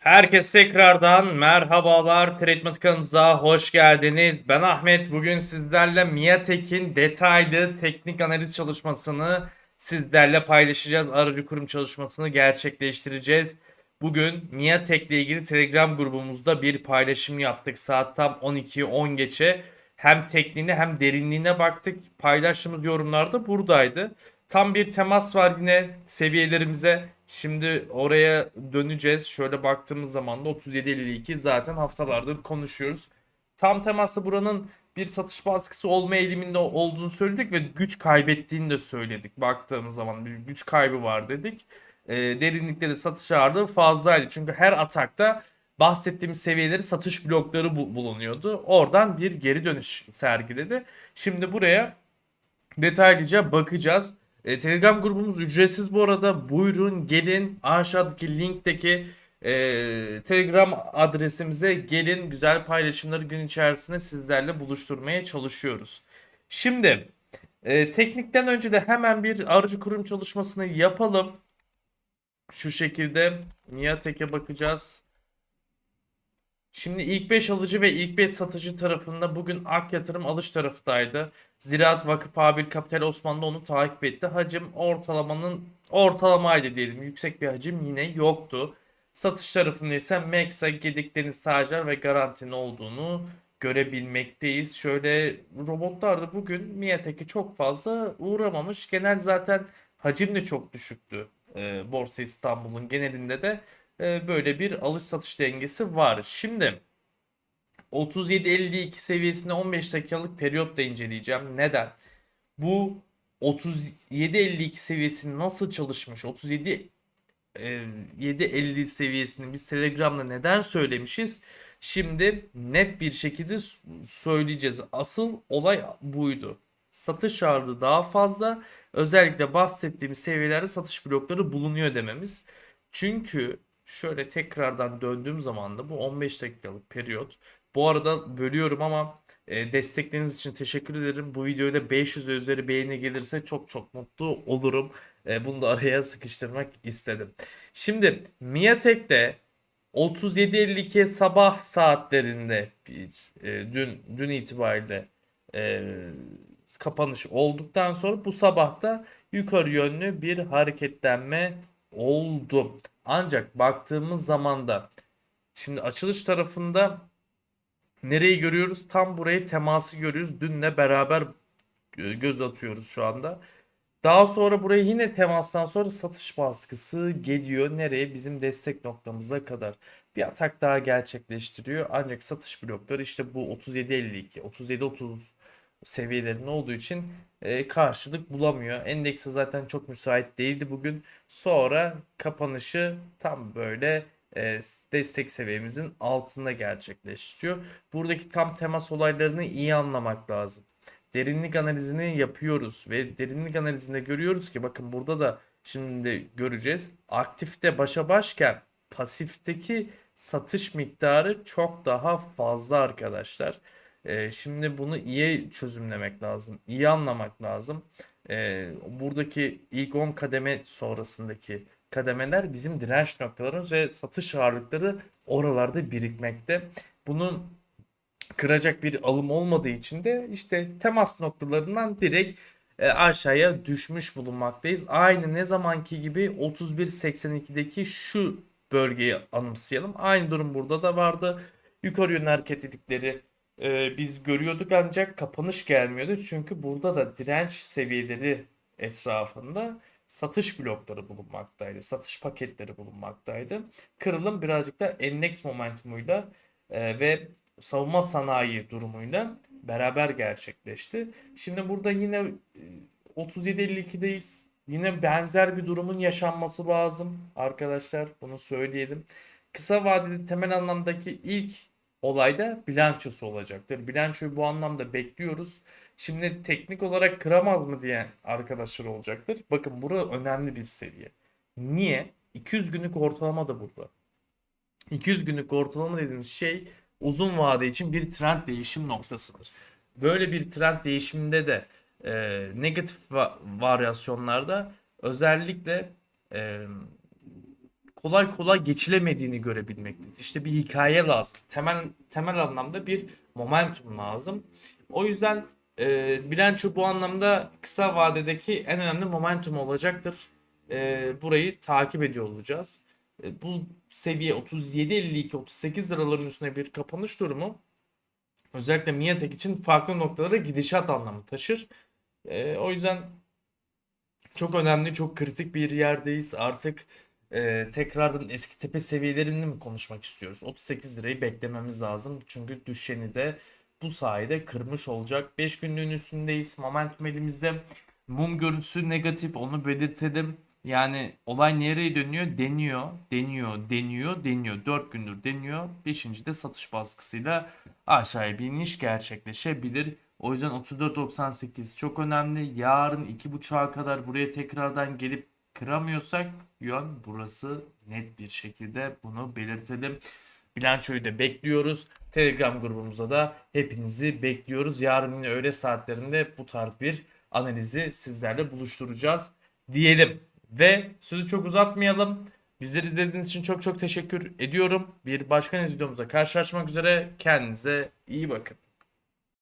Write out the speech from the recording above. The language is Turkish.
Herkes tekrardan merhabalar. Treatment kanalımıza hoş geldiniz. Ben Ahmet. Bugün sizlerle Miatek'in detaylı teknik analiz çalışmasını sizlerle paylaşacağız. Aracı kurum çalışmasını gerçekleştireceğiz. Bugün Miatek'le ilgili Telegram grubumuzda bir paylaşım yaptık. Saat tam 12 10 geçe. Hem tekniğine hem derinliğine baktık. Paylaştığımız yorumlarda buradaydı. Tam bir temas var yine seviyelerimize. Şimdi oraya döneceğiz. Şöyle baktığımız zaman da 37.52 zaten haftalardır konuşuyoruz. Tam teması buranın bir satış baskısı olma eğiliminde olduğunu söyledik ve güç kaybettiğini de söyledik. Baktığımız zaman bir güç kaybı var dedik. E, derinlikte de satış ağırlığı fazlaydı. Çünkü her atakta bahsettiğimiz seviyeleri satış blokları bu- bulunuyordu. Oradan bir geri dönüş sergiledi. Şimdi buraya detaylıca bakacağız. E, Telegram grubumuz ücretsiz bu arada. Buyurun gelin aşağıdaki linkteki e, Telegram adresimize gelin. Güzel paylaşımları gün içerisinde sizlerle buluşturmaya çalışıyoruz. Şimdi e, teknikten önce de hemen bir aracı kurum çalışmasını yapalım. Şu şekilde Niyatek'e bakacağız. Şimdi ilk 5 alıcı ve ilk 5 satıcı tarafında bugün Ak Yatırım alış tarafındaydı. Ziraat Vakıf Abil Kapital Osmanlı onu takip etti. Hacim ortalamanın ortalamaydı diyelim. Yüksek bir hacim yine yoktu. Satış tarafında ise Mexa, Gedik Deniz Sağcar ve Garanti'nin olduğunu görebilmekteyiz. Şöyle robotlar da bugün Miatek'e çok fazla uğramamış. Genel zaten hacim de çok düşüktü. Ee, Borsa İstanbul'un genelinde de e, böyle bir alış satış dengesi var. Şimdi 37.52 seviyesinde 15 dakikalık periyotta inceleyeceğim. Neden? Bu 37.52 seviyesi nasıl çalışmış? 37 e, 7.50 seviyesini biz Telegram'da neden söylemişiz? Şimdi net bir şekilde söyleyeceğiz. Asıl olay buydu. Satış ağırlığı daha fazla. Özellikle bahsettiğimiz seviyelerde satış blokları bulunuyor dememiz. Çünkü şöyle tekrardan döndüğüm zaman da bu 15 dakikalık periyot. Bu arada bölüyorum ama e, destekleriniz için teşekkür ederim. Bu videoya da 500 ve üzeri beğeni gelirse çok çok mutlu olurum. E, bunu da araya sıkıştırmak istedim. Şimdi Miatek'te 37.52 sabah saatlerinde e, dün dün itibariyle e, kapanış olduktan sonra bu sabahta yukarı yönlü bir hareketlenme oldu. Ancak baktığımız zaman da şimdi açılış tarafında nereyi görüyoruz? Tam burayı teması görüyoruz. Dünle beraber e, göz atıyoruz şu anda. Daha sonra buraya yine temastan sonra satış baskısı geliyor. Nereye? Bizim destek noktamıza kadar. Bir atak daha gerçekleştiriyor. Ancak satış blokları işte bu 37.52, 37.30 seviyelerinde olduğu için e, karşılık bulamıyor. Endeksi zaten çok müsait değildi bugün. Sonra kapanışı tam böyle e, destek seviyemizin altında gerçekleştiriyor. Buradaki tam temas olaylarını iyi anlamak lazım derinlik analizini yapıyoruz ve derinlik analizinde görüyoruz ki bakın burada da şimdi göreceğiz. Aktifte başa başken pasifteki satış miktarı çok daha fazla arkadaşlar. Ee, şimdi bunu iyi çözümlemek lazım. iyi anlamak lazım. Ee, buradaki ilk 10 kademe sonrasındaki kademeler bizim direnç noktalarımız ve satış ağırlıkları oralarda birikmekte. Bunun kıracak bir alım olmadığı için de işte temas noktalarından direkt e, aşağıya düşmüş bulunmaktayız. Aynı ne zamanki gibi 31.82'deki şu bölgeyi anımsayalım. Aynı durum burada da vardı. Yukarı yönlü hareketlilikleri e, biz görüyorduk ancak kapanış gelmiyordu. Çünkü burada da direnç seviyeleri etrafında satış blokları bulunmaktaydı. Satış paketleri bulunmaktaydı. Kırılım birazcık da endeks momentumuyla e, ve savunma sanayi durumuyla beraber gerçekleşti. Şimdi burada yine e, 37.52'deyiz. Yine benzer bir durumun yaşanması lazım arkadaşlar. Bunu söyleyelim. Kısa vadeli temel anlamdaki ilk olayda bilançosu olacaktır. Bilançoyu bu anlamda bekliyoruz. Şimdi teknik olarak kıramaz mı diyen arkadaşlar olacaktır. Bakın bura önemli bir seviye. Niye? 200 günlük ortalama da burada. 200 günlük ortalama dediğimiz şey uzun vade için bir trend değişim noktasıdır. Böyle bir trend değişiminde de e, negatif va- varyasyonlarda özellikle e, kolay kolay geçilemediğini görebilmekteyiz. İşte bir hikaye lazım. Temel temel anlamda bir momentum lazım. O yüzden e, bilanço bu anlamda kısa vadedeki en önemli momentum olacaktır. E, burayı takip ediyor olacağız. E, bu seviye 37.52-38 liraların üstüne bir kapanış durumu özellikle Miatek için farklı noktalara gidişat anlamı taşır. E, o yüzden çok önemli, çok kritik bir yerdeyiz. Artık e, tekrardan eski tepe seviyelerini mi konuşmak istiyoruz? 38 lirayı beklememiz lazım. Çünkü düşeni de bu sayede kırmış olacak. 5 günlüğün üstündeyiz. Momentum elimizde. Mum görüntüsü negatif onu belirtelim. Yani olay nereye dönüyor? Deniyor, deniyor, deniyor, deniyor. 4 gündür deniyor. 5. de satış baskısıyla aşağıya bir iniş gerçekleşebilir. O yüzden 34.98 çok önemli. Yarın 2.30'a kadar buraya tekrardan gelip kıramıyorsak yön burası net bir şekilde bunu belirtelim. Bilançoyu da bekliyoruz. Telegram grubumuza da hepinizi bekliyoruz. Yarın yine öğle saatlerinde bu tarz bir analizi sizlerle buluşturacağız diyelim. Ve sözü çok uzatmayalım. Bizleri izlediğiniz için çok çok teşekkür ediyorum. Bir başka videomuzda karşılaşmak üzere. Kendinize iyi bakın.